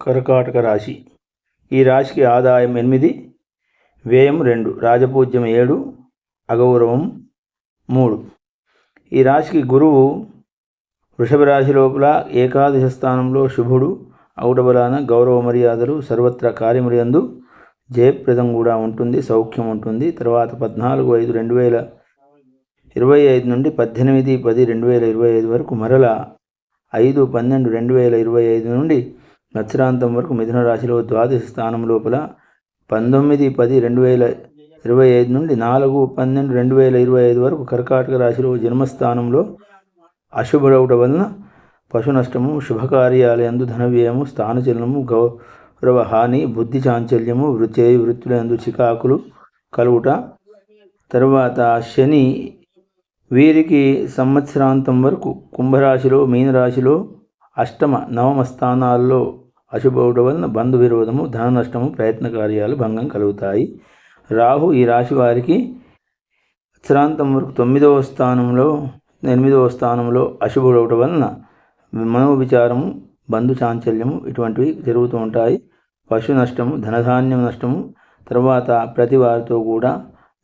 కర్కాటక రాశి. ఈ రాశికి ఆదాయం ఎనిమిది వ్యయం రెండు రాజపూజ్యం ఏడు అగౌరవం మూడు. ఈ రాశికి గురువు వృషభ రాశి లోపల ఏకాదశ స్థానంలో శుభుడు ఔటబలాన గౌరవ మర్యాదలు సర్వత్ర కార్యములందు జయప్రదం కూడా ఉంటుంది సౌఖ్యం ఉంటుంది. తర్వాత పద్నాలుగు ఐదు రెండు వేల ఇరవై ఐదు నుండి పద్దెనిమిది పది రెండు వేల ఇరవై ఐదు వరకు మరల ఐదు పన్నెండు రెండు వేల ఇరవై ఐదు నుండి మత్స్రాంతం వరకు మిథున రాశిలో ద్వాదశ స్థానం లోపల పంతొమ్మిది పది రెండు వేల ఇరవై ఐదు నుండి నాలుగు పన్నెండు రెండు వేల ఇరవై ఐదు వరకు కర్కాటక రాశిలో జన్మస్థానంలో అశుభడవుట వలన పశు నష్టము శుభకార్యాలయందు ధన వ్యయము స్థానచలనము గౌరవ హాని బుద్ధి చాంచల్యము వృత్తి వృత్తులందు చికాకులు కలుగుట. తరువాత శని వీరికి సంవత్సరాంతం వరకు కుంభరాశిలో మీనరాశిలో అష్టమ నవమ స్థానాల్లో అశుభవుడు వలన బంధు విరోధము ధన నష్టము ప్రయత్న కార్యాలు భంగం కలుగుతాయి. రాహు ఈ రాశి వారికి సంవత్సరాంతం వరకు తొమ్మిదవ స్థానంలో ఎనిమిదవ స్థానంలో అశుభుడవట వలన మనోవిచారము బంధు చాంచల్యము ఇటువంటివి జరుగుతూ ఉంటాయి. పశు నష్టము ధనధాన్యం నష్టము తర్వాత ప్రతి వారితో కూడా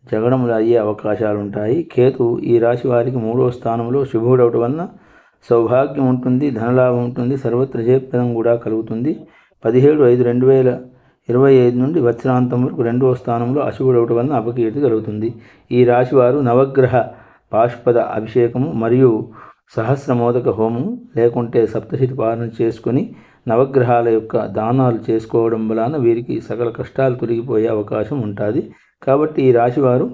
జగడములు అయ్యే అవకాశాలు ఉంటాయి. కేతు ఈ రాశి వారికి మూడవ స్థానంలో శుభుడవటం వలన సౌభాగ్యం ఉంటుంది ధనలాభం ఉంటుంది సర్వత్ర జయప్రదం కూడా కలుగుతుంది. పదిహేడు ఐదు రెండు వేల ఇరవై ఐదు నుండి వత్సరాంతం వరకు రెండవ స్థానంలో అశుభుడవటం వలన అపకీర్తి కలుగుతుంది. ఈ రాశివారు నవగ్రహ పాశుపద అభిషేకము మరియు సహస్రమోదక హోమం లేకుంటే సప్తశతి పాలన చేసుకొని నవగ్రహాల యొక్క దానాలు చేసుకోవడం వలన వీరికి సకల కష్టాలు తొలగిపోయే అవకాశం ఉంటుంది. కాబట్టి ఈ రాశివారు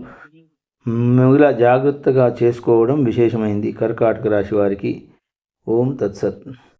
మిగిలిన జాగ్రత్తగా చేసుకోవడం విశేషమైంది. కర్కాటక రాశి వారికి ఓం తత్సత్